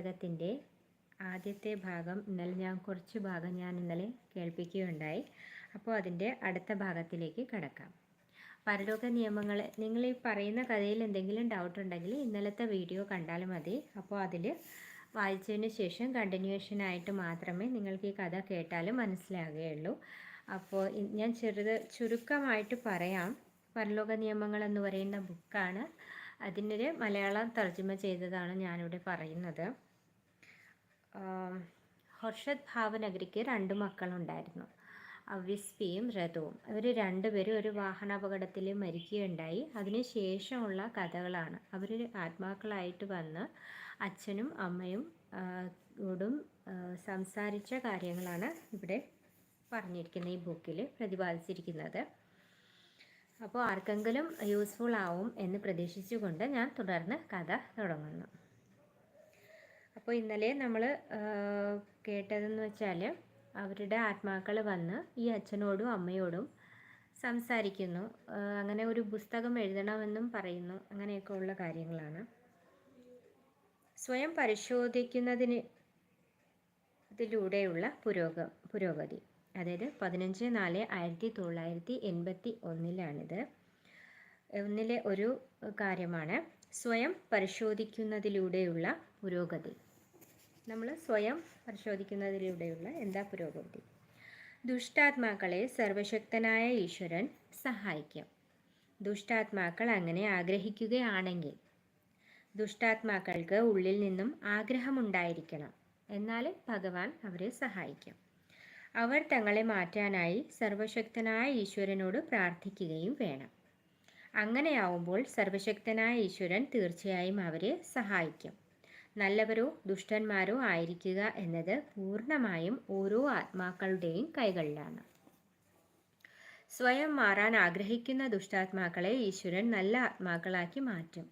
പുസ്തകത്തിന്റെ ആദ്യത്തെ ഭാഗം ഇന്നലെ ഞാൻ കുറച്ച് ഭാഗം ഞാൻ ഇന്നലെ കേൾപ്പിക്കുകയുണ്ടായി. അപ്പോൾ അതിന്റെ അടുത്ത ഭാഗത്തിലേക്ക് കടക്കാം. പരലോക നിയമങ്ങൾ നിങ്ങൾ ഈ പറയുന്ന കഥയിൽ എന്തെങ്കിലും ഡൗട്ട് ഉണ്ടെങ്കിൽ ഇന്നലത്തെ വീഡിയോ കണ്ടാൽ മതി. അപ്പോൾ അതിൽ വായിച്ചതിന് ശേഷം കണ്ടിന്യൂഷൻ ആയിട്ട് മാത്രമേ നിങ്ങൾക്ക് ഈ കഥ കേട്ടാലും മനസ്സിലാകുകയുള്ളൂ. അപ്പോൾ ഞാൻ ചെറുത് ചുരുക്കമായിട്ട് പറയാം. പരലോക നിയമങ്ങൾ എന്ന് പറയുന്ന ബുക്കാണ് അതിനൊരു മലയാളം തർജമ ചെയ്തതാണ് ഞാനിവിടെ പറയുന്നത്. ഹർഷദ് ഭാവനഗരിക്ക് രണ്ട് മക്കളുണ്ടായിരുന്നു. അവിസ്പിയും രഥവും. അവർ രണ്ടുപേരും ഒരു വാഹനാപകടത്തിൽ മരിക്കുകയുണ്ടായി. അതിന് ശേഷമുള്ള കഥകളാണ്. അവർ ആത്മാക്കളായിട്ട് വന്ന് അച്ഛനും അമ്മയും ോടും സംസാരിച്ച കാര്യങ്ങളാണ് ഇവിടെ പറഞ്ഞിരിക്കുന്ന ഈ ബുക്കിൽ പ്രതിപാദിച്ചിരിക്കുന്നത്. അപ്പോൾ ആർക്കെങ്കിലും യൂസ്ഫുൾ ആവും എന്ന് പ്രതീക്ഷിച്ചുകൊണ്ട് ഞാൻ തുടർന്ന് കഥ തുടങ്ങുന്നു. അപ്പോൾ ഇന്നലെ നമ്മൾ കേട്ടതെന്ന് വെച്ചാൽ അവരുടെ ആത്മാക്കൾ വന്ന് ഈ അച്ഛനോടും അമ്മയോടും സംസാരിക്കുന്നു. അങ്ങനെ ഒരു പുസ്തകം എഴുതണമെന്നും പറയുന്നു. അങ്ങനെയൊക്കെ ഉള്ള കാര്യങ്ങളാണ്. സ്വയം പരിശോധിക്കുന്നതിന് ഇതിലൂടെയുള്ള പുരോഗ പുരോഗതി. അതായത് പതിനഞ്ച് നാല് ആയിരത്തി തൊള്ളായിരത്തി എൺപത്തി ഒന്നിലാണിത്. ഒന്നിലെ ഒരു കാര്യമാണ് സ്വയം പരിശോധിക്കുന്നതിലൂടെയുള്ള പുരോഗതി. നമ്മൾ സ്വയം പരിശോധിക്കുന്നതിലൂടെയുള്ള എന്താ പുരോഗതി? ദുഷ്ടാത്മാക്കളെ സർവശക്തനായ ഈശ്വരൻ സഹായിക്കും. ദുഷ്ടാത്മാക്കൾ അങ്ങനെ ആഗ്രഹിക്കുകയാണെങ്കിൽ ദുഷ്ടാത്മാക്കൾക്ക് ഉള്ളിൽ നിന്നും ആഗ്രഹമുണ്ടായിരിക്കണം. എന്നാൽ ഭഗവാൻ അവരെ സഹായിക്കും. അവർ തങ്ങളെ മാറ്റാനായി സർവശക്തനായ ഈശ്വരനോട് പ്രാർത്ഥിക്കുകയും വേണം. അങ്ങനെയാവുമ്പോൾ സർവശക്തനായ ഈശ്വരൻ തീർച്ചയായും അവരെ സഹായിക്കും. നല്ലവരോ ദുഷ്ടന്മാരോ ആയിരിക്കുക എന്നത് പൂർണമായും ഓരോ ആത്മാക്കളുടെയും കൈകളിലാണ്. സ്വയം മാറാൻ ആഗ്രഹിക്കുന്ന ദുഷ്ടാത്മാക്കളെ ഈശ്വരൻ നല്ല ആത്മാക്കളാക്കി മാറ്റും.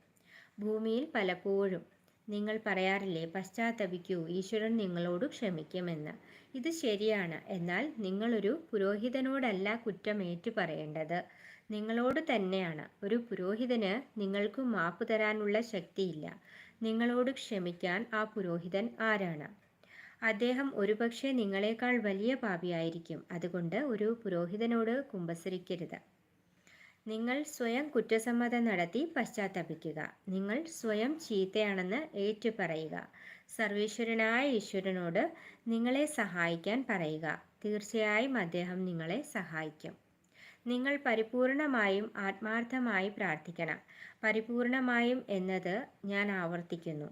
ഭൂമിയിൽ പലപ്പോഴും നിങ്ങൾ പറയാറില്ലേ പശ്ചാത്തപിക്കൂ ഈശ്വരൻ നിങ്ങളോട് ക്ഷമിക്കുമെന്ന്. ഇത് ശരിയാണ്. എന്നാൽ നിങ്ങളൊരു പുരോഹിതനോടല്ല കുറ്റം ഏറ്റു പറയേണ്ടത്. നിങ്ങളോട് തന്നെയാണ്. ഒരു പുരോഹിതന് നിങ്ങൾക്ക് മാപ്പ് തരാനുള്ള ശക്തിയില്ല. നിങ്ങളോട് ക്ഷമിക്കാൻ ആ പുരോഹിതൻ ആരാണ്? അദ്ദേഹം ഒരുപക്ഷെ നിങ്ങളെക്കാൾ വലിയ പാപിയായിരിക്കും. അതുകൊണ്ട് ഒരു പുരോഹിതനോട് കുമ്പസരിക്കരുത്. നിങ്ങൾ സ്വയം കുറ്റസമ്മതം നടത്തി പശ്ചാത്തപിക്കുക. നിങ്ങൾ സ്വയം ചീത്തയാണെന്ന് ഏറ്റുപറയുക. സർവേശ്വരനായ ഈശ്വരനോട് നിങ്ങളെ സഹായിക്കാൻ പറയുക. തീർച്ചയായും അദ്ദേഹം നിങ്ങളെ സഹായിക്കും. നിങ്ങൾ പരിപൂർണമായും ആത്മാർത്ഥമായി പ്രാർത്ഥിക്കണം. പരിപൂർണമായും എന്നത് ഞാൻ ആവർത്തിക്കുന്നു.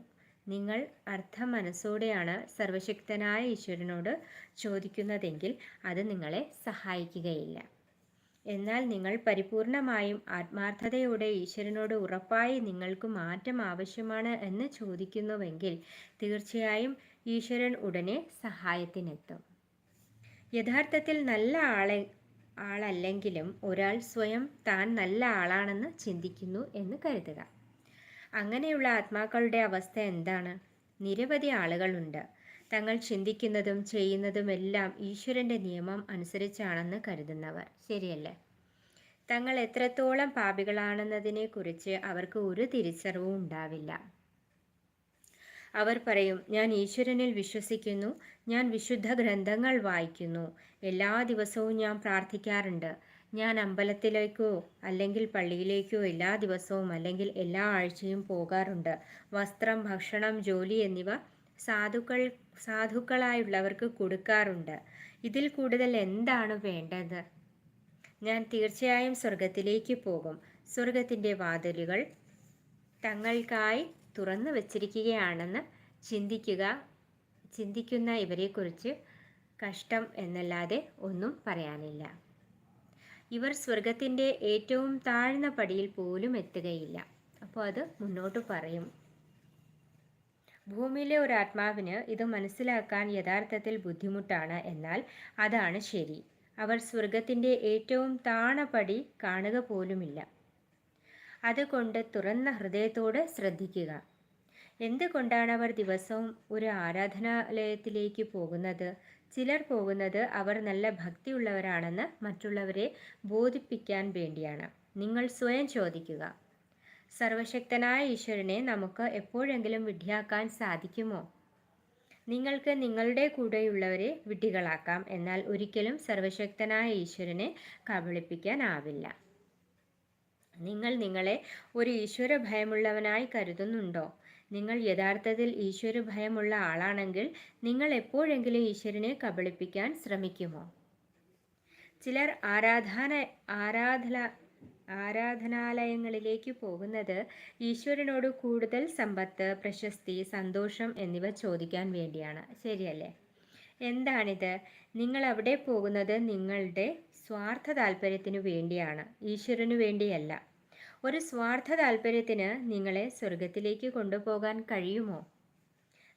നിങ്ങൾ അർത്ഥ മനസ്സോടെയാണ് സർവശക്തനായ ഈശ്വരനോട് ചോദിക്കുന്നതെങ്കിൽ അത് നിങ്ങളെ സഹായിക്കുകയില്ല. എന്നാൽ നിങ്ങൾ പരിപൂർണമായും ആത്മാർത്ഥതയോടെ ഈശ്വരനോട് ഉറപ്പായി നിങ്ങൾക്ക് മാറ്റം ആവശ്യമാണ് എന്ന് ചോദിക്കുന്നുവെങ്കിൽ തീർച്ചയായും ഈശ്വരൻ ഉടനെ സഹായത്തിനെത്തും. യഥാർത്ഥത്തിൽ നല്ല ആളെ ആളല്ലെങ്കിലും ഒരാൾ സ്വയം താൻ നല്ല ആളാണെന്ന് ചിന്തിക്കുന്നു എന്ന് കരുതുക. അങ്ങനെയുള്ള ആത്മാക്കളുടെ അവസ്ഥ എന്താണ്? നിരവധി ആളുകളുണ്ട്. തങ്ങൾ ചിന്തിക്കുന്നതും ചെയ്യുന്നതുമെല്ലാം ഈശ്വരന്റെ നിയമം അനുസരിച്ചാണെന്ന് കരുതുന്നവർ. ശരിയല്ലേ? തങ്ങൾ എത്രത്തോളം പാപികളാണെന്നതിനെക്കുറിച്ച് അവർക്ക് ഒരു തിരിച്ചറിവും ഉണ്ടാവില്ല. അവർ പറയും ഞാൻ ഈശ്വരനിൽ വിശ്വസിക്കുന്നു ഞാൻ വിശുദ്ധ ഗ്രന്ഥങ്ങൾ വായിക്കുന്നു. എല്ലാ ദിവസവും ഞാൻ പ്രാർത്ഥിക്കാറുണ്ട്. ഞാൻ അമ്പലത്തിലേക്കോ അല്ലെങ്കിൽ പള്ളിയിലേക്കോ എല്ലാ ദിവസവും അല്ലെങ്കിൽ എല്ലാ ആഴ്ചയും പോകാറുണ്ട്. വസ്ത്രം ഭക്ഷണം ജോലി എന്നിവ സാധുക്കൾ സാധുക്കളായുള്ളവർക്ക് കൊടുക്കാറുണ്ട്. ഇതിൽ കൂടുതൽ എന്താണ് വേണ്ടത്? ഞാൻ തീർച്ചയായും സ്വർഗത്തിലേക്ക് പോകും. സ്വർഗത്തിന്റെ വാതിലുകൾ തങ്ങൾക്കായി തുറന്നു വച്ചിരിക്കുകയാണെന്ന് ചിന്തിക്കുക ചിന്തിക്കുന്ന ഇവരെക്കുറിച്ച് കഷ്ടം എന്നല്ലാതെ ഒന്നും പറയാനില്ല. ഇവർ സ്വർഗത്തിന്റെ ഏറ്റവും താഴ്ന്ന പടിയിൽ പോലും എത്തുകയില്ല. അപ്പോൾ അത് മുന്നോട്ട് പറയും. ഭൂമിയിലെ ഒരു ആത്മാവിന് ഇത് മനസ്സിലാക്കാൻ യഥാർത്ഥത്തിൽ ബുദ്ധിമുട്ടാണ് എന്നാൽ അതാണ് ശരി. അവർ സ്വർഗത്തിന്റെ ഏറ്റവും താണപടി കാണുക പോലുമില്ല. അതുകൊണ്ട് തുറന്ന ഹൃദയത്തോട് ശ്രദ്ധിക്കുക. എന്തുകൊണ്ടാണ് അവർ ദിവസവും ഒരു ആരാധനാലയത്തിലേക്ക് പോകുന്നത്? ചിലർ പോകുന്നത് അവർ നല്ല ഭക്തിയുള്ളവരാണെന്ന് മറ്റുള്ളവരെ ബോധിപ്പിക്കാൻ വേണ്ടിയാണ്. നിങ്ങൾ സ്വയം ചോദിക്കുക. സർവശക്തനായ ഈശ്വരനെ നമുക്ക് എപ്പോഴെങ്കിലും വിഡ്ഢിയാക്കാൻ സാധിക്കുമോ? നിങ്ങൾക്ക് നിങ്ങളുടെ കൂടെയുള്ളവരെ വിഡ്ഢികളാക്കാം. എന്നാൽ ഒരിക്കലും സർവശക്തനായ ഈശ്വരനെ കബളിപ്പിക്കാനാവില്ല നിങ്ങൾ നിങ്ങളെ ഒരു ഈശ്വര ഭയമുള്ളവനായി കരുതുന്നുണ്ടോ? നിങ്ങൾ യഥാർത്ഥത്തിൽ ഈശ്വര ഭയമുള്ള ആളാണെങ്കിൽ നിങ്ങൾ എപ്പോഴെങ്കിലും ഈശ്വരനെ കബളിപ്പിക്കാൻ ശ്രമിക്കുമോ? ചിലർ ആരാധന ആരാധന ആരാധനാലയങ്ങളിലേക്ക് പോകുന്നത് ഈശ്വരനോട് കൂടുതൽ സമ്പത്ത് പ്രശസ്തി സന്തോഷം എന്നിവ ചോദിക്കാൻ വേണ്ടിയാണ്. ശരിയല്ലേ? എന്താണിത്? നിങ്ങൾ അവിടെ പോകുന്നത് നിങ്ങളുടെ സ്വാർത്ഥ താല്പര്യത്തിനു വേണ്ടിയാണ് ഈശ്വരനു വേണ്ടിയല്ല. ഒരു സ്വാർത്ഥ താല്പര്യത്തിന് നിങ്ങളെ സ്വർഗത്തിലേക്ക് കൊണ്ടുപോകാൻ കഴിയുമോ?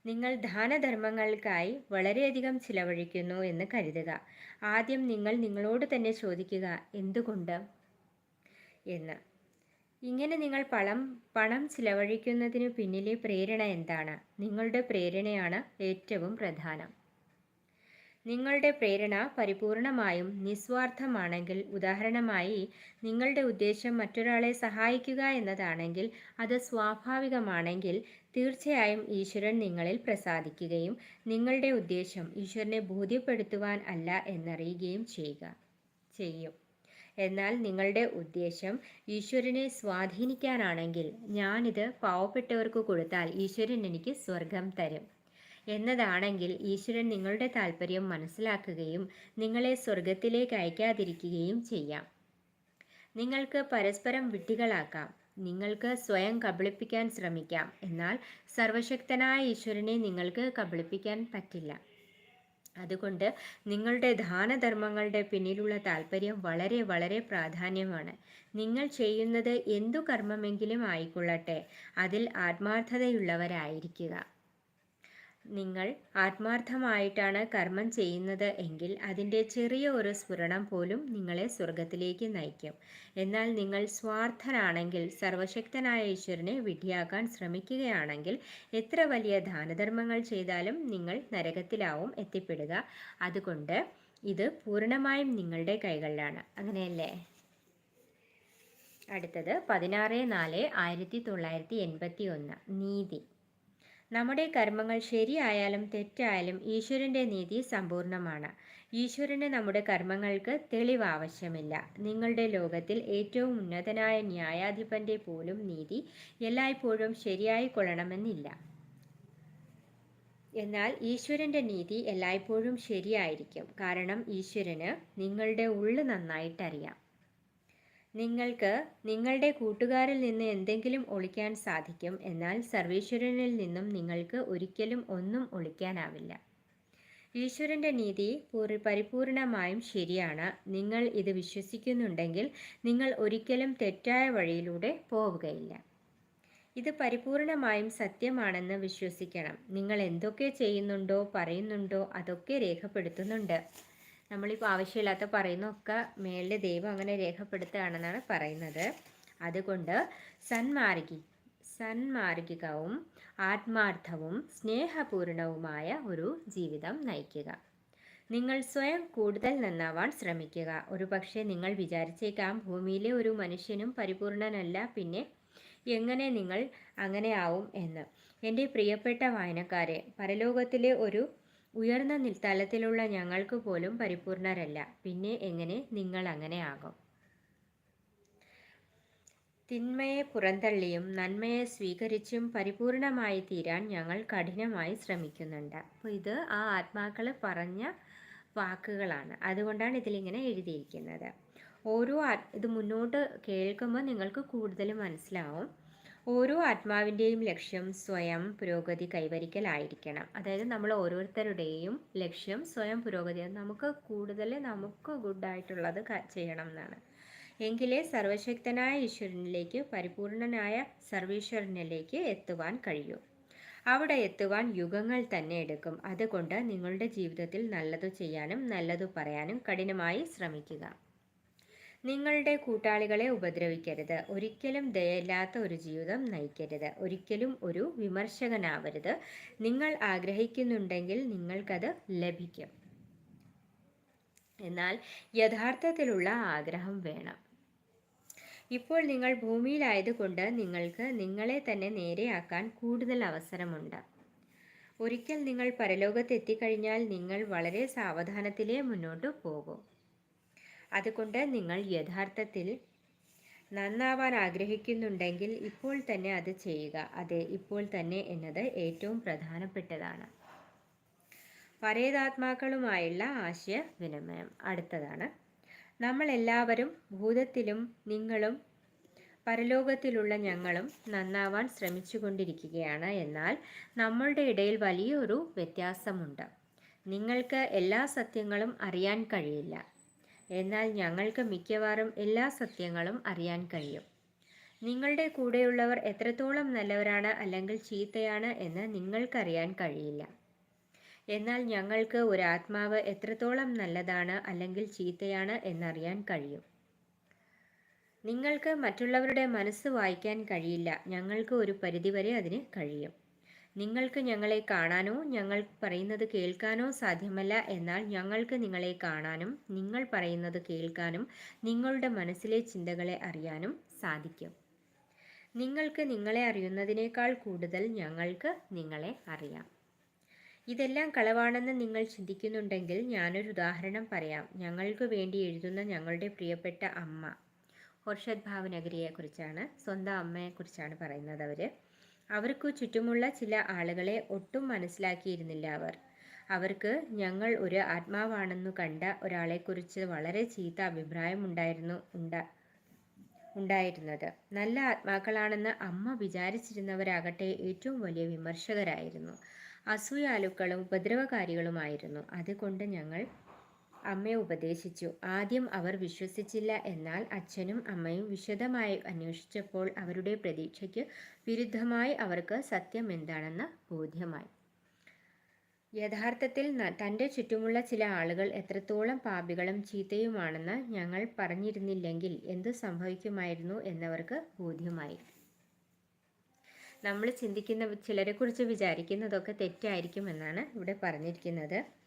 നിങ്ങൾ ദാനധർമ്മങ്ങൾക്കായി വളരെയധികം ചിലവഴിക്കുന്നു എന്ന് കരുതുക. ആദ്യം നിങ്ങൾ നിങ്ങളോട് തന്നെ ചോദിക്കുക എന്തുകൊണ്ട്? എന്ന്. ഇങ്ങനെ നിങ്ങൾ പണം പണം ചിലവഴിക്കുന്നതിന് പിന്നിലെ പ്രേരണ എന്താണ്? നിങ്ങളുടെ പ്രേരണയാണ് ഏറ്റവും പ്രധാനം. നിങ്ങളുടെ പ്രേരണ പരിപൂർണമായും നിസ്വാർത്ഥമാണെങ്കിൽ ഉദാഹരണമായി നിങ്ങളുടെ ഉദ്ദേശം മറ്റൊരാളെ സഹായിക്കുക എന്നതാണെങ്കിൽ അത് സ്വാഭാവികമാണെങ്കിൽ തീർച്ചയായും ഈശ്വരൻ നിങ്ങളിൽ പ്രസാദിക്കുകയും നിങ്ങളുടെ ഉദ്ദേശം ഈശ്വരനെ ബോധ്യപ്പെടുത്തുവാൻ അല്ല എന്നറിയുകയും ചെയ്യുക. ചെയ്യും. എന്നാൽ നിങ്ങളുടെ ഉദ്ദേശം ഈശ്വരനെ സ്വാധീനിക്കാനാണെങ്കിൽ ഞാനിത് പാവപ്പെട്ടവർക്ക് കൊടുത്താൽ ഈശ്വരൻ എനിക്ക് സ്വർഗം തരും. എന്നതാണെങ്കിൽ ഈശ്വരൻ നിങ്ങളുടെ താല്പര്യം മനസ്സിലാക്കുകയും നിങ്ങളെ സ്വർഗത്തിലേക്ക് അയക്കാതിരിക്കുകയും ചെയ്യാം. നിങ്ങൾക്ക് പരസ്പരം വിട്ടികളാക്കാം നിങ്ങൾക്ക് സ്വയം കബളിപ്പിക്കാൻ ശ്രമിക്കാം. എന്നാൽ സർവശക്തനായ ഈശ്വരനെ നിങ്ങൾക്ക് കബളിപ്പിക്കാൻ പറ്റില്ല. അതുകൊണ്ട് നിങ്ങളുടെ ദാനധർമ്മങ്ങളുടെ പിന്നിലുള്ള താല്പര്യം വളരെ വളരെ പ്രാധാന്യമാണ്. നിങ്ങൾ ചെയ്യുന്നത് എന്തു കർമ്മമെങ്കിലും ആയിക്കൊള്ളട്ടെ. അതിൽ ആത്മാർത്ഥതയുള്ളവരായിരിക്കുക. നിങ്ങൾ ആത്മാർത്ഥമായിട്ടാണ് കർമ്മം ചെയ്യുന്നത് എങ്കിൽ അതിന്റെ ചെറിയ ഒരു സ്ഫുരണം പോലും നിങ്ങളെ സ്വർഗത്തിലേക്ക് നയിക്കും. എന്നാൽ നിങ്ങൾ സ്വാർത്ഥനാണെങ്കിൽ സർവശക്തനായ ഈശ്വരനെ വിധിയാക്കാൻ ശ്രമിക്കുകയാണെങ്കിൽ എത്ര വലിയ ദാനധർമ്മങ്ങൾ ചെയ്താലും നിങ്ങൾ നരകത്തിലാവും എത്തിപ്പെടുക. അതുകൊണ്ട് ഇത് പൂർണമായും നിങ്ങളുടെ കൈകളിലാണ്. അങ്ങനെയല്ലേ? അടുത്തത് പതിനാറ് നാല് ആയിരത്തി തൊള്ളായിരത്തി എൺപത്തി ഒന്ന്. നീതി. നമ്മുടെ കർമ്മങ്ങൾ ശരിയായാലും തെറ്റായാലും ഈശ്വരന്റെ നീതി സമ്പൂർണമാണ് ഈശ്വരന് നമ്മുടെ കർമ്മങ്ങൾക്ക് തെളിവ് ആവശ്യമില്ല നിങ്ങളുടെ ലോകത്തിൽ ഏറ്റവും ഉന്നതനായ ന്യായാധിപന്റെ പോലും നീതി എല്ലായ്പ്പോഴും ശരിയായി കൊള്ളണമെന്നില്ല എന്നാൽ ഈശ്വരന്റെ നീതി എല്ലായ്പ്പോഴും ശരിയായിരിക്കും. കാരണം ഈശ്വരന് നിങ്ങളുടെ ഉള്ളു നന്നായിട്ടറിയാം. നിങ്ങൾക്ക് നിങ്ങളുടെ കൂട്ടുകാരിൽ നിന്ന് എന്തെങ്കിലും ഒളിക്കാൻ സാധിക്കും എന്നാൽ സർവീശ്വരനിൽ നിന്നും നിങ്ങൾക്ക് ഒരിക്കലും ഒന്നും ഒളിക്കാനാവില്ല. ഈശ്വരന്റെ നീതി പൂർ പരിപൂർണമായും ശരിയാണ്. നിങ്ങൾ ഇത് വിശ്വസിക്കുന്നുണ്ടെങ്കിൽ നിങ്ങൾ ഒരിക്കലും തെറ്റായ വഴിയിലൂടെ പോവുകയില്ല. ഇത് പരിപൂർണമായും സത്യമാണെന്ന് വിശ്വസിക്കണം. നിങ്ങൾ എന്തൊക്കെ ചെയ്യുന്നുണ്ടോ പറയുന്നുണ്ടോ അതൊക്കെ രേഖപ്പെടുത്തുന്നുണ്ട്. നമ്മളിപ്പോൾ ആവശ്യമില്ലാത്ത പറയുന്നൊക്കെ മേളിലെ ദൈവം അങ്ങനെ രേഖപ്പെടുത്തുകയാണെന്നാണ് പറയുന്നത്. അതുകൊണ്ട് സന്മാർഗി സന്മാർഗികവും ആത്മാർത്ഥവും സ്നേഹപൂർണവുമായ ഒരു ജീവിതം നയിക്കുക. നിങ്ങൾ സ്വയം കൂടുതൽ നന്നാവാൻ ശ്രമിക്കുക. ഒരു പക്ഷേ നിങ്ങൾ വിചാരിച്ചേക്കാം ഭൂമിയിലെ ഒരു മനുഷ്യനും പരിപൂർണനല്ല പിന്നെ എങ്ങനെ നിങ്ങൾ അങ്ങനെ ആവും എന്ന്. എന്റെ പ്രിയപ്പെട്ട വായനക്കാരെ പരലോകത്തിലെ ഒരു ഉയർന്ന തലത്തിലുള്ള ഞങ്ങൾക്ക് പോലും പരിപൂർണരല്ല. പിന്നെ എങ്ങനെ നിങ്ങൾ അങ്ങനെ ആകും? തിന്മയെ പുറന്തള്ളിയും നന്മയെ സ്വീകരിച്ചും പരിപൂർണമായി തീരാൻ ഞങ്ങൾ കഠിനമായി ശ്രമിക്കുന്നുണ്ട്. അപ്പോൾ ഇത് ആ ആത്മാക്കൾ പറഞ്ഞ വാക്കുകളാണ്. അതുകൊണ്ടാണ് ഇതിലിങ്ങനെ എഴുതിയിരിക്കുന്നത്. ഓരോ ഇത് മുന്നോട്ട് കേൾക്കുമ്പോൾ നിങ്ങൾക്ക് കൂടുതൽ മനസ്സിലാവും. ഓരോ ആത്മാവിന്റെയും ലക്ഷ്യം സ്വയം പുരോഗതി കൈവരിക്കലായിരിക്കണം. അതായത് നമ്മൾ ഓരോരുത്തരുടെയും ലക്ഷ്യം സ്വയം പുരോഗതി നമുക്ക് കൂടുതൽ നമുക്ക് ഗുഡായിട്ടുള്ളത് ചെയ്യണം എന്നാണ് എങ്കിലേ സർവശക്തനായ ഈശ്വരനിലേക്ക് പരിപൂർണനായ സർവീശ്വരനിലേക്ക് എത്തുവാൻ കഴിയൂ. അവിടെ എത്തുവാൻ യുഗങ്ങൾ തന്നെ എടുക്കും. അതുകൊണ്ട് നിങ്ങളുടെ ജീവിതത്തിൽ നല്ലത് ചെയ്യാനും നല്ലത് പറയാനും കഠിനമായി ശ്രമിക്കുക. നിങ്ങളുടെ കൂട്ടാളികളെ ഉപദ്രവിക്കരുത്. ഒരിക്കലും ദയയില്ലാത്ത ഒരു ജീവിതം നയിക്കരുത്. ഒരിക്കലും ഒരു വിമർശകനാവരുത്. നിങ്ങൾ ആഗ്രഹിക്കുന്നുണ്ടെങ്കിൽ നിങ്ങൾക്കത് ലഭിക്കും. എന്നാൽ യഥാർത്ഥത്തിലുള്ള ആഗ്രഹം വേണം. ഇപ്പോൾ നിങ്ങൾ ഭൂമിയിലായതുകൊണ്ട് നിങ്ങൾക്ക് നിങ്ങളെ തന്നെ നേരെയാക്കാൻ കൂടുതൽ അവസരമുണ്ട്. ഒരിക്കൽ നിങ്ങൾ പരലോകത്തെത്തിക്കഴിഞ്ഞാൽ നിങ്ങൾ വളരെ സാവധാനത്തിലേ മുന്നോട്ട് പോകും. അതുകൊണ്ട് നിങ്ങൾ യഥാർത്ഥത്തിൽ നന്നാവാൻ ആഗ്രഹിക്കുന്നുണ്ടെങ്കിൽ ഇപ്പോൾ തന്നെ അത് ചെയ്യുക. അതെ ഇപ്പോൾ തന്നെ എന്നത് ഏറ്റവും പ്രധാനപ്പെട്ടതാണ്. പരേതാത്മാക്കളുമായുള്ള ആശയവിനിമയം. അടുത്തതാണ്. നമ്മളെല്ലാവരും ഭൂതത്തിലും നിങ്ങളും പരലോകത്തിലുള്ള ഞങ്ങളും നന്നാവാൻ ശ്രമിച്ചുകൊണ്ടിരിക്കുകയാണ്. എന്നാൽ നമ്മളുടെ ഇടയിൽ വലിയൊരു വ്യത്യാസമുണ്ട്. നിങ്ങൾക്ക് എല്ലാ സത്യങ്ങളും അറിയാൻ കഴിയില്ല. എന്നാൽ ഞങ്ങൾക്ക് മിക്കവാറും എല്ലാ സത്യങ്ങളും അറിയാൻ കഴിയും. നിങ്ങളുടെ കൂടെയുള്ളവർ എത്രത്തോളം നല്ലവരാണ് അല്ലെങ്കിൽ ചീത്തയാണ് എന്ന് നിങ്ങൾക്കറിയാൻ കഴിയില്ല. എന്നാൽ ഞങ്ങൾക്ക് ഒരു ആത്മാവ് എത്രത്തോളം നല്ലതാണ് അല്ലെങ്കിൽ ചീത്തയാണ് എന്നറിയാൻ കഴിയും. നിങ്ങൾക്ക് മറ്റുള്ളവരുടെ മനസ്സ് വായിക്കാൻ കഴിയില്ല. ഞങ്ങൾക്ക് ഒരു പരിധിവരെ അതിന് കഴിയും. നിങ്ങൾക്ക് ഞങ്ങളെ കാണാനോ ഞങ്ങൾ പറയുന്നത് കേൾക്കാനോ സാധ്യമല്ല. എന്നാൽ ഞങ്ങൾക്ക് നിങ്ങളെ കാണാനും നിങ്ങൾ പറയുന്നത് കേൾക്കാനും നിങ്ങളുടെ മനസ്സിലെ ചിന്തകളെ അറിയാനും സാധിക്കും. നിങ്ങൾക്ക് നിങ്ങളെ അറിയുന്നതിനേക്കാൾ കൂടുതൽ ഞങ്ങൾക്ക് നിങ്ങളെ അറിയാം. ഇതെല്ലാം കളവാണെന്ന് നിങ്ങൾ ചിന്തിക്കുന്നുണ്ടെങ്കിൽ ഞാനൊരു ഉദാഹരണം പറയാം. ഞങ്ങൾക്ക് വേണ്ടി എഴുതുന്ന ഞങ്ങളുടെ പ്രിയപ്പെട്ട അമ്മ. ഹർഷദ് ഭാവനഗരിയെക്കുറിച്ചാണ് സ്വന്തം അമ്മയെക്കുറിച്ചാണ് പറയുന്നത് അവർ അവർക്ക് ചുറ്റുമുള്ള ചില ആളുകളെ ഒട്ടും മനസ്സിലാക്കിയിരുന്നില്ല അവർ. അവർക്ക് ഞങ്ങൾ ഒരു ആത്മാവാണെന്നു കണ്ട ഒരാളെക്കുറിച്ച് വളരെ ചീത്ത അഭിപ്രായമുണ്ടായിരുന്നു ഉണ്ട ഉണ്ടായിരുന്നത്. നല്ല ആത്മാക്കളാണെന്ന് അമ്മ വിചാരിച്ചിരുന്നവരാകട്ടെ ഏറ്റവും വലിയ വിമർശകരായിരുന്നു. അസൂയാലുക്കളും ഉപദ്രവകാരികളുമായിരുന്നു. അതുകൊണ്ട് ഞങ്ങൾ അമ്മയെ ഉപദേശിച്ചു. ആദ്യം അവർ വിശ്വസിച്ചില്ല. എന്നാൽ അച്ഛനും അമ്മയും വിശദമായി അന്വേഷിച്ചപ്പോൾ അവരുടെ പ്രതീക്ഷയ്ക്ക് വിരുദ്ധമായി അവർക്ക് സത്യം എന്താണെന്ന് ബോധ്യമായി. യഥാർത്ഥത്തിൽ തന്റെ ചുറ്റുമുള്ള ചില ആളുകൾ എത്രത്തോളം പാപികളും ചീത്തയുമാണെന്ന് ഞങ്ങൾ പറഞ്ഞിരുന്നില്ലെങ്കിൽ എന്തു സംഭവിക്കുമായിരുന്നു എന്നവർക്ക് ബോധ്യമായി. നമ്മൾ ചിന്തിക്കുന്ന ചിലരെക്കുറിച്ച് വിചാരിക്കുന്നതൊക്കെ തെറ്റായിരിക്കുമെന്നാണ് ഇവിടെ പറഞ്ഞിരിക്കുന്നത്.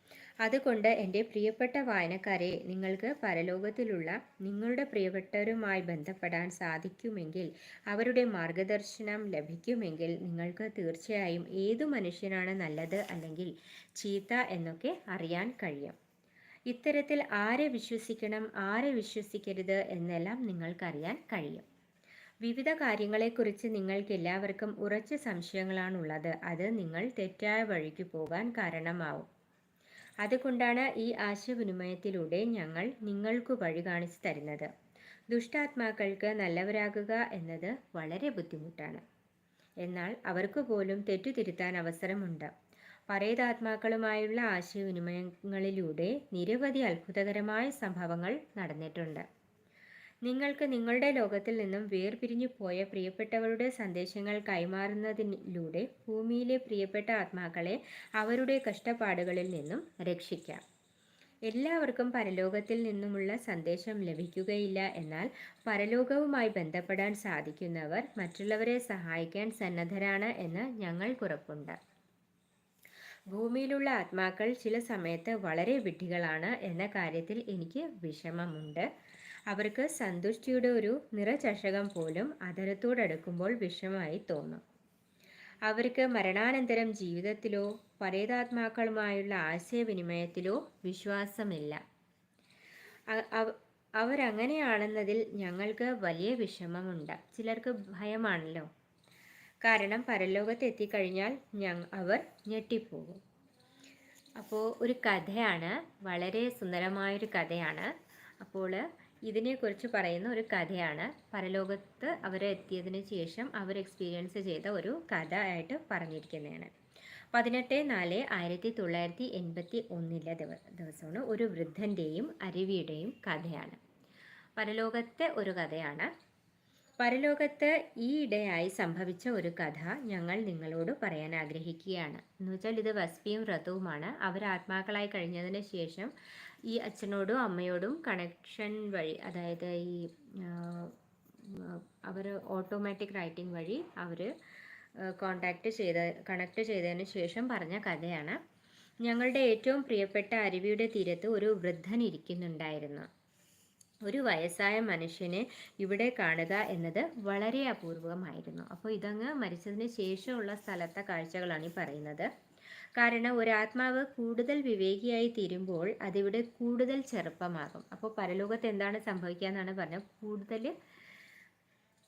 അതുകൊണ്ട് എന്റെ പ്രിയപ്പെട്ട വായനക്കാരെ നിങ്ങൾക്ക് പരലോകത്തിലുള്ള നിങ്ങളുടെ പ്രിയപ്പെട്ടവരുമായി ബന്ധപ്പെടാൻ സാധിക്കുമെങ്കിൽ അവരുടെ മാർഗദർശനം ലഭിക്കുമെങ്കിൽ നിങ്ങൾക്ക് തീർച്ചയായും ഏതു മനുഷ്യനാണ് നല്ലത് അല്ലെങ്കിൽ ചീത്ത എന്നൊക്കെ അറിയാൻ കഴിയും. ഇത്തരത്തിൽ ആരെ വിശ്വസിക്കണം ആരെ വിശ്വസിക്കരുത് എന്നെല്ലാം നിങ്ങൾക്കറിയാൻ കഴിയും. വിവിധ കാര്യങ്ങളെക്കുറിച്ച് നിങ്ങൾക്ക് എല്ലാവർക്കും ഉറച്ച സംശയങ്ങളാണുള്ളത്. അത് നിങ്ങൾ തെറ്റായ വഴിക്ക് പോകാൻ കാരണമാവും. അതുകൊണ്ടാണ് ഈ ആശയവിനിമയത്തിലൂടെ ഞങ്ങൾ നിങ്ങൾക്ക് വഴി കാണിച്ചു തരുന്നത്. ദുഷ്ടാത്മാക്കൾക്ക് നല്ലവരാകുക എന്നത് വളരെ ബുദ്ധിമുട്ടാണ്. എന്നാൽ അവർക്ക് പോലും തെറ്റുതിരുത്താൻ അവസരമുണ്ട്. പരേതാത്മാക്കളുമായുള്ള ആശയവിനിമയങ്ങളിലൂടെ നിരവധി അത്ഭുതകരമായ സംഭവങ്ങൾ നടന്നിട്ടുണ്ട്. നിങ്ങൾക്ക് നിങ്ങളുടെ ലോകത്തിൽ നിന്നും വേർപിരിഞ്ഞു പോയ പ്രിയപ്പെട്ടവരുടെ സന്ദേശങ്ങൾ കൈമാറുന്നതിലൂടെ ഭൂമിയിലെ പ്രിയപ്പെട്ട ആത്മാക്കളെ അവരുടെ കഷ്ടപ്പാടുകളിൽ നിന്നും രക്ഷിക്കാം. എല്ലാവർക്കും പരലോകത്തിൽ നിന്നുമുള്ള സന്ദേശം ലഭിക്കുകയില്ല എന്നാൽ പരലോകവുമായി ബന്ധപ്പെടാൻ സാധിക്കുന്നവർ മറ്റുള്ളവരെ സഹായിക്കാൻ സന്നദ്ധരാണ് എന്ന് ഞങ്ങൾക്കുറപ്പുണ്ട് ഭൂമിയിലുള്ള ആത്മാക്കൾ ചില സമയത്ത് വളരെ വിഡ്ഢികളാണ് എന്ന കാര്യത്തിൽ എനിക്ക് വിഷമമുണ്ട്. അവർക്ക് സന്തുഷ്ടിയുടെ ഒരു നിറചഷകം പോലും അതരത്തോടടുക്കുമ്പോൾ വിഷമമായി തോന്നും. അവർക്ക് മരണാനന്തരം ജീവിതത്തിലോ പരേതാത്മാക്കളുമായുള്ള ആശയവിനിമയത്തിലോ വിശ്വാസമില്ല. അവരങ്ങനെയാണെന്നതിൽ ഞങ്ങൾക്ക് വലിയ വിഷമമുണ്ട്. ചിലർക്ക് ഭയമാണല്ലോ. കാരണം പരലോകത്ത് എത്തിക്കഴിഞ്ഞാൽ ഞങ്ങ അവർ ഞെട്ടിപ്പോകും. അപ്പോൾ ഒരു കഥയാണ് വളരെ സുന്ദരമായൊരു കഥയാണ്. അപ്പോൾ ഇതിനെക്കുറിച്ച് പറയുന്ന ഒരു കഥയാണ്. പരലോകത്ത് അവർ എത്തിയതിന് ശേഷം അവർ എക്സ്പീരിയൻസ് ചെയ്ത ഒരു കഥ ആയിട്ട് പറഞ്ഞിരിക്കുന്നതാണ്. പതിനെട്ട് നാല് ആയിരത്തി തൊള്ളായിരത്തി എൺപത്തി ഒന്നിലെ ദിവസമാണ് ഒരു വൃദ്ധന്റെയും അരുവിയുടെയും കഥയാണ്. പരലോകത്തെ ഒരു കഥയാണ്. പരലോകത്ത് ഈയിടെയായി സംഭവിച്ച ഒരു കഥ ഞങ്ങൾ നിങ്ങളോട് പറയാൻ ആഗ്രഹിക്കുകയാണ്. എന്നുവെച്ചാൽ ഇത് വസ്പിയും വ്രതവുമാണ്. അവർ ആത്മാക്കളായി കഴിഞ്ഞതിന് ശേഷം ഈ അച്ഛനോടും അമ്മയോടും കണക്ഷൻ വഴി അതായത് ഈ അവർ ഓട്ടോമാറ്റിക് റൈറ്റിംഗ് വഴി അവർ കോണ്ടാക്ട് ചെയ്ത കണക്ട് ചെയ്തതിന് ശേഷം പറഞ്ഞ കഥയാണ്. ഞങ്ങളുടെ ഏറ്റവും പ്രിയപ്പെട്ട അരുവിയുടെ തീരത്ത് ഒരു വൃദ്ധൻ ഇരിക്കുന്നുണ്ടായിരുന്നു. ഒരു വയസ്സായ മനുഷ്യനെ ഇവിടെ കാണുക എന്നത് വളരെ അപൂർവമായിരുന്നു. അപ്പോൾ ഇതങ്ങ് മരിച്ചതിന് ശേഷമുള്ള സ്ഥലത്തെ കാഴ്ചകളാണ് ഈ പറയുന്നത്. കാരണം ഒരു ആത്മാവ് കൂടുതൽ വിവേകിയായി തീരുമ്പോൾ അതിവിടെ കൂടുതൽ ചെറുപ്പമാകും. അപ്പോൾ പരലോകത്ത് എന്താണ് സംഭവിക്കുക എന്നാണ് പറഞ്ഞത്. കൂടുതൽ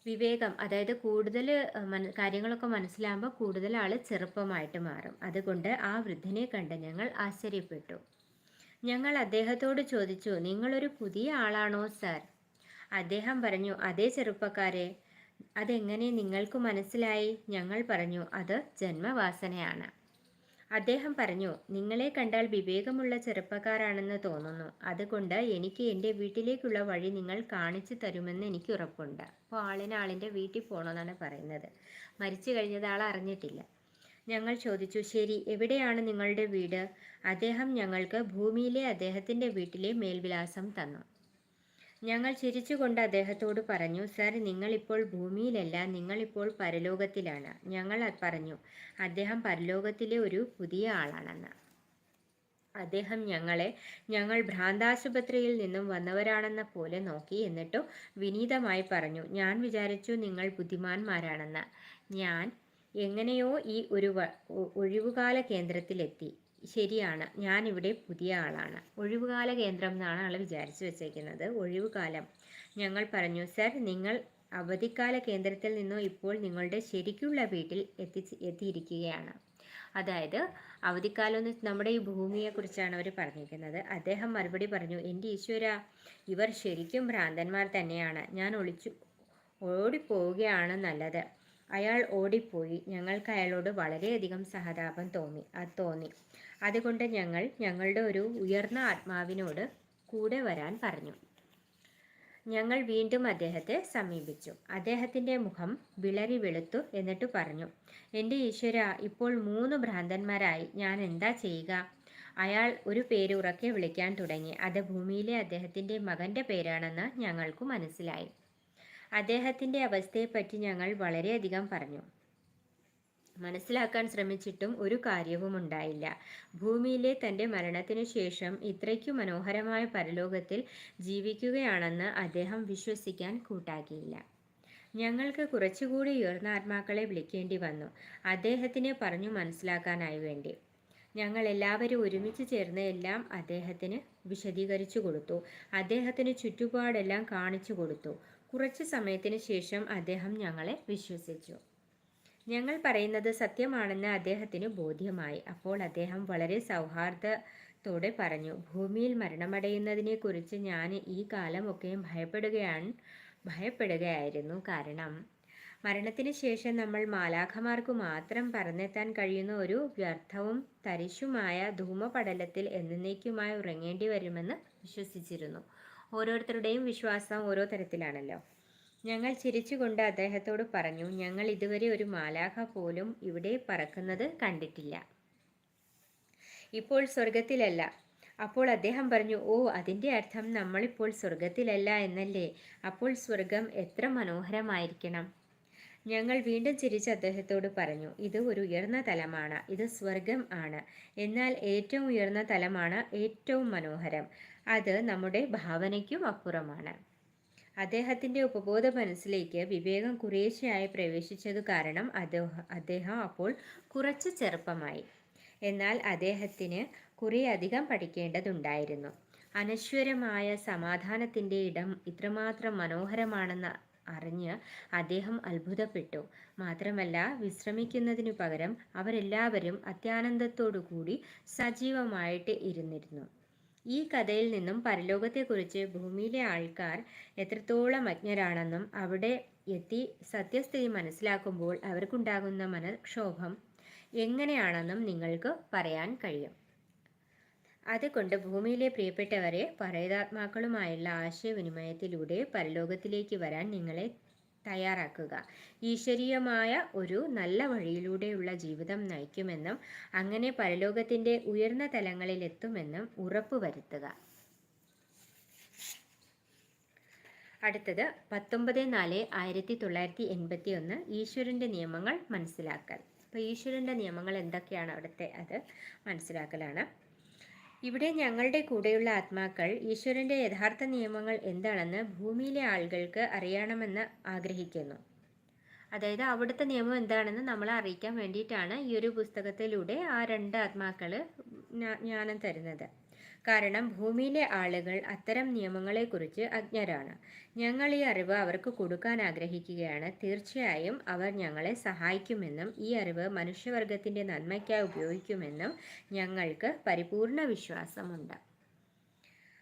വിവേകം അതായത് കൂടുതൽ കാര്യങ്ങളൊക്കെ മനസ്സിലാകുമ്പോൾ കൂടുതൽ ആൾ ചെറുപ്പമായിട്ട് മാറും. അതുകൊണ്ട് ആ വൃദ്ധനെ കണ്ട് ഞങ്ങൾ ആശ്ചര്യപ്പെട്ടു. ഞങ്ങൾ അദ്ദേഹത്തോട് ചോദിച്ചു നിങ്ങളൊരു പുതിയ ആളാണോ സാർ? അദ്ദേഹം പറഞ്ഞു അതേ ചെറുപ്പക്കാരെ അതെങ്ങനെ നിങ്ങൾക്ക് മനസ്സിലായി? ഞങ്ങൾ പറഞ്ഞു അത് ജന്മവാസനയാണ്. അദ്ദേഹം പറഞ്ഞു നിങ്ങളെ കണ്ടാൽ വിവേകമുള്ള ചെറുപ്പക്കാരാണെന്ന് തോന്നുന്നു. അതുകൊണ്ട് എനിക്ക് എന്റെ വീട്ടിലേക്കുള്ള വഴി നിങ്ങൾ കാണിച്ചു തരുമെന്ന് എനിക്ക് ഉറപ്പുണ്ട്. അപ്പോൾ ആളിന് ആളിന്റെ വീട്ടിൽ പോകണമെന്നാണ് പറയുന്നത്. മരിച്ചു കഴിഞ്ഞത് ആൾ അറിഞ്ഞിട്ടില്ല. ഞങ്ങൾ ചോദിച്ചു ശരി എവിടെയാണ് നിങ്ങളുടെ വീട്? അദ്ദേഹം ഞങ്ങൾക്ക് ഭൂമിയിലെ അദ്ദേഹത്തിന്റെ വീട്ടിലെ മേൽവിലാസം തന്നു. ഞങ്ങൾ ചിരിച്ചുകൊണ്ട് അദ്ദേഹത്തോട് പറഞ്ഞു സർ നിങ്ങളിപ്പോൾ ഭൂമിയിലല്ല നിങ്ങളിപ്പോൾ പരലോകത്തിലാണ്. ഞങ്ങൾ പറഞ്ഞു അദ്ദേഹം പരലോകത്തിലെ ഒരു പുതിയ ആളാണെന്ന്. അദ്ദേഹം ഞങ്ങളെ ഞങ്ങൾ ഭ്രാന്താശുപത്രിയിൽ നിന്നും വന്നവരാണെന്ന പോലെ നോക്കി എന്നിട്ടും വിനീതമായി പറഞ്ഞു ഞാൻ വിചാരിച്ചു നിങ്ങൾ ബുദ്ധിമാന്മാരാണെന്ന്. ഞാൻ എങ്ങനെയോ ഈ ഒരു ഒഴിവുകാല കേന്ദ്രത്തിലെത്തി. ശരിയാണ്. ഞാനിവിടെ പുതിയ ആളാണ്. ഒഴിവുകാല കേന്ദ്രം എന്നാണ് ആൾ വിചാരിച്ചു വെച്ചേക്കുന്നത്. ഒഴിവുകാലം. ഞങ്ങൾ പറഞ്ഞു സർ നിങ്ങൾ അവധിക്കാല കേന്ദ്രത്തിൽ നിന്നോ ഇപ്പോൾ നിങ്ങളുടെ ശരിക്കുള്ള വീട്ടിൽ എത്തി എത്തിയിരിക്കുകയാണ്. അതായത് അവധിക്കാലം എന്ന് നമ്മുടെ ഈ ഭൂമിയെക്കുറിച്ചാണ് അവർ പറഞ്ഞിരിക്കുന്നത്. അദ്ദേഹം മറുപടി പറഞ്ഞു എന്റെ ഈശ്വര ഇവർ ശരിക്കും ഭ്രാന്തന്മാർ തന്നെയാണ്. ഞാൻ ഒളിച്ചു ഓടിപ്പോവുകയാണ് നല്ലത്. അയാൾ ഓടിപ്പോയി. ഞങ്ങൾക്ക് അയാളോട് വളരെയധികം സഹതാപം തോന്നി തോന്നി. അതുകൊണ്ട് ഞങ്ങൾ ഞങ്ങളുടെ ഒരു ഉയർന്ന ആത്മാവിനോട് കൂടെ വരാൻ പറഞ്ഞു. ഞങ്ങൾ വീണ്ടും അദ്ദേഹത്തെ സമീപിച്ചു. അദ്ദേഹത്തിന്റെ മുഖം വിളറി വെളുത്തു എന്നിട്ട് പറഞ്ഞു എന്റെ ഈശ്വര ഇപ്പോൾ മൂന്ന് ഭ്രാന്തന്മാരായി. ഞാൻ എന്താ ചെയ്യുക? അയാൾ ഒരു പേര് ഉറക്കെ വിളിക്കാൻ തുടങ്ങി. അത് ഭൂമിയിലെ അദ്ദേഹത്തിന്റെ മകന്റെ പേരാണെന്ന് ഞങ്ങൾക്ക് മനസ്സിലായി. അദ്ദേഹത്തിന്റെ അവസ്ഥയെപ്പറ്റി ഞങ്ങൾ വളരെയധികം പറഞ്ഞു. മനസ്സിലാക്കാൻ ശ്രമിച്ചിട്ടും ഒരു കാര്യവും ഉണ്ടായില്ല. ഭൂമിയിലെ തന്റെ മരണത്തിനു ശേഷം ഇത്രയ്ക്കു മനോഹരമായ പരലോകത്തിൽ ജീവിക്കുകയാണെന്ന് അദ്ദേഹം വിശ്വസിക്കാൻ കൂട്ടാക്കിയില്ല. ഞങ്ങൾക്ക് കുറച്ചുകൂടി ഉയർന്ന ആത്മാക്കളെ വിളിക്കേണ്ടി വന്നു. അദ്ദേഹത്തിനെ പറഞ്ഞു മനസ്സിലാക്കാനായി വേണ്ടി. ഞങ്ങൾ എല്ലാവരും ഒരുമിച്ച് ചേർന്ന് എല്ലാം അദ്ദേഹത്തിന് വിശദീകരിച്ചു കൊടുത്തു. അദ്ദേഹത്തിന് ചുറ്റുപാടെല്ലാം കാണിച്ചു കൊടുത്തു. കുറച്ച് സമയത്തിന് ശേഷം അദ്ദേഹം ഞങ്ങളെ വിശ്വസിച്ചു. ഞങ്ങൾ പറയുന്നത് സത്യമാണെന്ന് അദ്ദേഹത്തിന് ബോധ്യമായി. അപ്പോൾ അദ്ദേഹം വളരെ സൗഹാർദ്ദത്തോടെ പറഞ്ഞു ഭൂമിയിൽ മരണമടയുന്നതിനെക്കുറിച്ച് ഞാൻ ഈ കാലമൊക്കെയും ഭയപ്പെടുകയാണ് ഭയപ്പെടുകയായിരുന്നു. കാരണം മരണത്തിന് ശേഷം നമ്മൾ മാലാഖമാർക്ക് മാത്രം പറന്നെത്താൻ കഴിയുന്ന ഒരു വ്യർത്ഥവും തരിശുമായ ധൂമപടലത്തിൽ എന്നേക്കുമായി ഉറങ്ങേണ്ടി വരുമെന്ന് വിശ്വസിച്ചിരുന്നു. ഓരോരുത്തരുടെയും വിശ്വാസം ഓരോ തരത്തിലാണല്ലോ. ഞങ്ങൾ ചിരിച്ചുകൊണ്ട് അദ്ദേഹത്തോട് പറഞ്ഞു ഞങ്ങൾ ഇതുവരെ ഒരു മാലാഖ പോലും ഇവിടെ പറക്കുന്നത് കണ്ടിട്ടില്ല. ഇപ്പോൾ സ്വർഗത്തിലല്ല അപ്പോൾ അദ്ദേഹം പറഞ്ഞു ഓ അതിന്റെ അർത്ഥം നമ്മളിപ്പോൾ സ്വർഗത്തിലല്ല എന്നല്ലേ? അപ്പോൾ സ്വർഗം എത്ര മനോഹരമായിരിക്കണം. ഞങ്ങൾ വീണ്ടും ചിരിച്ച് അദ്ദേഹത്തോട് പറഞ്ഞു ഇത് ഒരു ഉയർന്ന തലമാണ്. ഇത് സ്വർഗം ആണ്. എന്നാൽ ഏറ്റവും ഉയർന്ന തലമാണ് ഏറ്റവും മനോഹരം. അത് നമ്മുടെ ഭാവനയ്ക്കും അപ്പുറമാണ്. അദ്ദേഹത്തിന്റെ ഉപബോധ മനസ്സിലേക്ക് വിവേകം കുറേശ്ശയായി പ്രവേശിച്ചതു കാരണം അദ്ദേഹം അദ്ദേഹം അപ്പോൾ കുറച്ച് ചെറുപ്പമായി. എന്നാൽ അദ്ദേഹത്തിന് കുറേ അധികം പഠിക്കേണ്ടതുണ്ടായിരുന്നു. അനശ്വരമായ സമാധാനത്തിന്റെ ഇടം ഇത്രമാത്രം മനോഹരമാണെന്ന് അറിഞ്ഞ് അദ്ദേഹം അത്ഭുതപ്പെട്ടു. മാത്രമല്ല വിശ്രമിക്കുന്നതിനു പകരം അവരെല്ലാവരും അത്യാനന്ദത്തോടു കൂടി സജീവമായിട്ട് ഇരുന്നിരുന്നു. ഈ കഥയിൽ നിന്നും പരലോകത്തെക്കുറിച്ച് ഭൂമിയിലെ ആൾക്കാർ എത്രത്തോളം അജ്ഞരാണെന്നും അവിടെ എത്തി സത്യസ്ഥിതി മനസ്സിലാക്കുമ്പോൾ അവർക്കുണ്ടാകുന്ന മനക്ഷോഭം എങ്ങനെയാണെന്നും നിങ്ങൾക്ക് പറയാൻ കഴിയും. അതുകൊണ്ട് ഭൂമിയിലെ പ്രിയപ്പെട്ടവരെ പരേതാത്മാക്കളുമായുള്ള ആശയവിനിമയത്തിലൂടെ പരലോകത്തിലേക്ക് വരാൻ നിങ്ങളെ തയ്യാറാക്കുക. ഈശ്വരീയമായ ഒരു നല്ല വഴിയിലൂടെയുള്ള ജീവിതം നയിക്കുമെന്നും അങ്ങനെ പരലോകത്തിന്റെ ഉയർന്ന തലങ്ങളിലെത്തുമെന്നും ഉറപ്പുവരുത്തുക. അടുത്തത് പത്തൊമ്പത് നാല് ആയിരത്തി തൊള്ളായിരത്തി എൺപത്തി ഒന്ന് ഈശ്വരന്റെ നിയമങ്ങൾ മനസ്സിലാക്കൽ. അപ്പോൾ ഈശ്വരന്റെ നിയമങ്ങൾ എന്തൊക്കെയാണ് അവിടുത്തെ അത് മനസ്സിലാക്കലാണ്. ഇവിടെ ഞങ്ങളുടെ കൂടെയുള്ള ആത്മാക്കൾ ഈശ്വരന്റെ യഥാർത്ഥ നിയമങ്ങൾ എന്താണെന്ന് ഭൂമിയിലെ ആളുകൾക്ക് അറിയണമെന്ന് ആഗ്രഹിക്കുന്നു. അതായത് അവിടുത്തെ നിയമം എന്താണെന്ന് നമ്മളെ അറിയിക്കാൻ വേണ്ടിയിട്ടാണ് ഈ ഒരു പുസ്തകത്തിലൂടെ ആ രണ്ട് ആത്മാക്കൾ ജ്ഞാനം തരുന്നത്. കാരണം ഭൂമിയിലെ ആളുകൾ അത്തരം നിയമങ്ങളെക്കുറിച്ച് അജ്ഞരാണ്. ഞങ്ങൾ ഈ അറിവ് അവർക്ക് കൊടുക്കാൻ ആഗ്രഹിക്കുകയാണ്. തീർച്ചയായും അവർ ഞങ്ങളെ സഹായിക്കുമെന്നും ഈ അറിവ് മനുഷ്യവർഗത്തിന്റെ നന്മയ്ക്കായി ഉപയോഗിക്കുമെന്നും ഞങ്ങൾക്ക് പരിപൂർണ വിശ്വാസമുണ്ട്.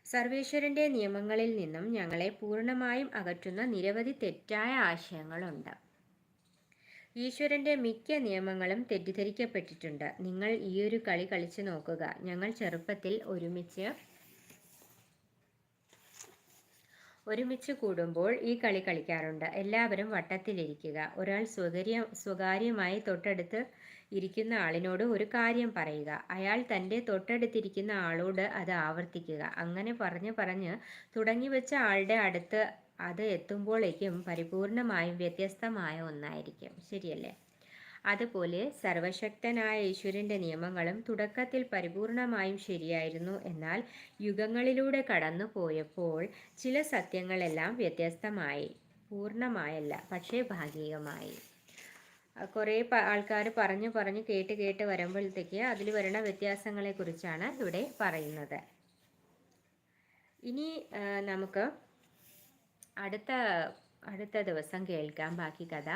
സർവേശ്വരന്റെ നിയമങ്ങളിൽ നിന്നും ഞങ്ങളെ പൂർണമായും അകറ്റുന്ന നിരവധി തെറ്റായ ആശയങ്ങളുണ്ട്. ഈശ്വരന്റെ മിക്ക നിയമങ്ങളും തെറ്റിദ്ധരിക്കപ്പെട്ടിട്ടുണ്ട്. നിങ്ങൾ ഈ ഒരു കളി കളിച്ചു നോക്കുക. ഞങ്ങൾ ചെറുപ്പത്തിൽ ഒരുമിച്ച് ഒരുമിച്ച് കൂടുമ്പോൾ ഈ കളി കളിക്കാറുണ്ട്. എല്ലാവരും വട്ടത്തിലിരിക്കുക. ഒരാൾ സ്വകാര്യ സ്വകാര്യമായി തൊട്ടടുത്ത് ഇരിക്കുന്ന ആളിനോട് ഒരു കാര്യം പറയുക. അയാൾ തന്റെ തൊട്ടടുത്തിരിക്കുന്ന ആളോട് അത് ആവർത്തിക്കുക. അങ്ങനെ പറഞ്ഞ് പറഞ്ഞ് തുടങ്ങി വെച്ച ആളുടെ അടുത്ത് അത് എത്തുമ്പോഴേക്കും പരിപൂർണമായും വ്യത്യസ്തമായ ഒന്നായിരിക്കും. ശരിയല്ലേ? അതുപോലെ സർവശക്തനായ ഈശ്വരന്റെ നിയമങ്ങളും തുടക്കത്തിൽ പരിപൂർണമായും ശരിയായിരുന്നു. എന്നാൽ യുഗങ്ങളിലൂടെ കടന്നു പോയപ്പോൾ ചില സത്യങ്ങളെല്ലാം വ്യത്യസ്തമായി പൂർണമായല്ല പക്ഷേ ഭാഗികമായി. കുറേ ആൾക്കാർ പറഞ്ഞു പറഞ്ഞ് കേട്ട് കേട്ട് വരുമ്പോഴത്തേക്ക് അതിൽ വരുന്ന വ്യത്യാസങ്ങളെക്കുറിച്ചാണ് ഇവിടെ പറയുന്നത്. ഇനി നമുക്ക് അടുത്ത അടുത്ത ദിവസം കേൾക്കാം ബാക്കി കഥ.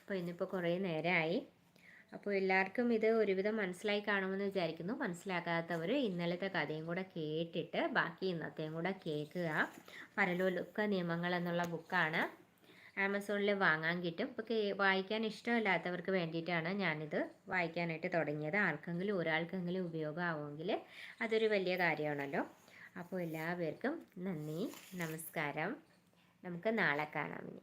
അപ്പോൾ ഇന്നിപ്പോൾ കുറേ നേരമായി അപ്പോൾ എല്ലാവർക്കും ഇത് ഒരുവിധം മനസ്സിലായി കാണുമെന്ന് വിചാരിക്കുന്നു. മനസ്സിലാക്കാത്തവർ ഇന്നലത്തെ കഥയും കൂടെ കേട്ടിട്ട് ബാക്കി ഇന്നത്തെയും കൂടെ കേൾക്കുക. പരലോക നിയമങ്ങൾ എന്നുള്ള ബുക്കാണ്. ആമസോണിൽ വാങ്ങാൻ കിട്ടും. ഇപ്പോൾ വായിക്കാൻ ഇഷ്ടമല്ലാത്തവർക്ക് വേണ്ടിയിട്ടാണ് ഞാനിത് വായിക്കാനായിട്ട് തുടങ്ങിയത്. ആർക്കെങ്കിലും ഒരാൾക്കെങ്കിലും ഉപയോഗമാവുമെങ്കിൽ അതൊരു വലിയ കാര്യമാണല്ലോ. അപ്പോൾ എല്ലാവർക്കും നന്ദി നമസ്കാരം. നമുക്ക് നാളെ കാണാം ഇനി.